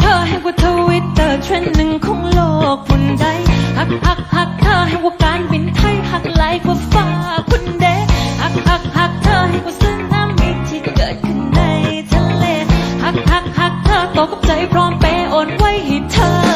เธอให้กว่าทวิตเตอร์เทรนด์หนึ่งของโลกคนใดหักหักหักเธอให้กว่าการบินไทยหักไหลกว่าฟ้าคนเดหักหักหักเธอให้กว่าซึนามิที่เกิดขึ้นในทะเลหักหักหักเธอตกกับใจพร้อมเปโอนไว้ให้เธอ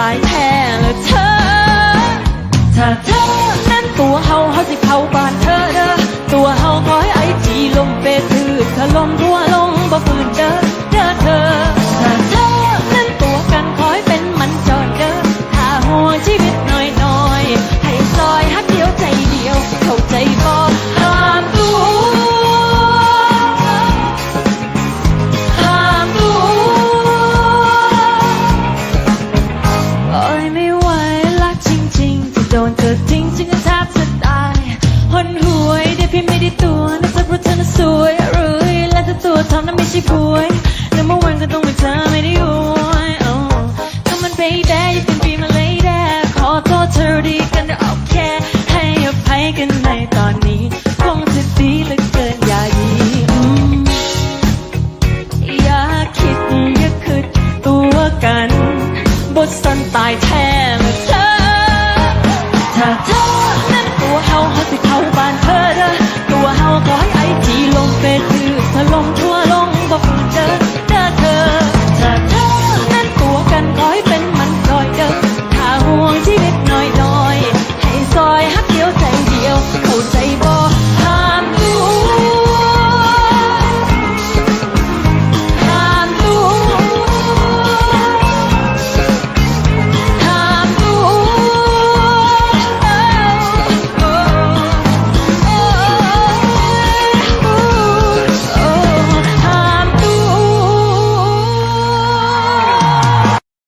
ตายแท้ละเธอ ถ้าเธอนั้นตัวเฮาเฮาสิเข้าบ้านเธอเด้อตัวเฮาขอให้ไอจีลมเปตือถล่มทั่ว ช่ป่วยแล้วเมื่อวันก็ต้องเป็นเธอไม่ได้โวยโอ้ก็มันไปได้ยังเป็นปีมาเลยแด้ขอโทษเธอดีกันแต่โอเคให้อภัยกันในตอนนี้คงจะดีเหลือเกินอย่าดีอย่าคิดอย่าคืดตัวกัน บทสันตายแท้เลยเธอถ้าเธอนั้นตัวเขาเขาสิเขา 有在了，求仔。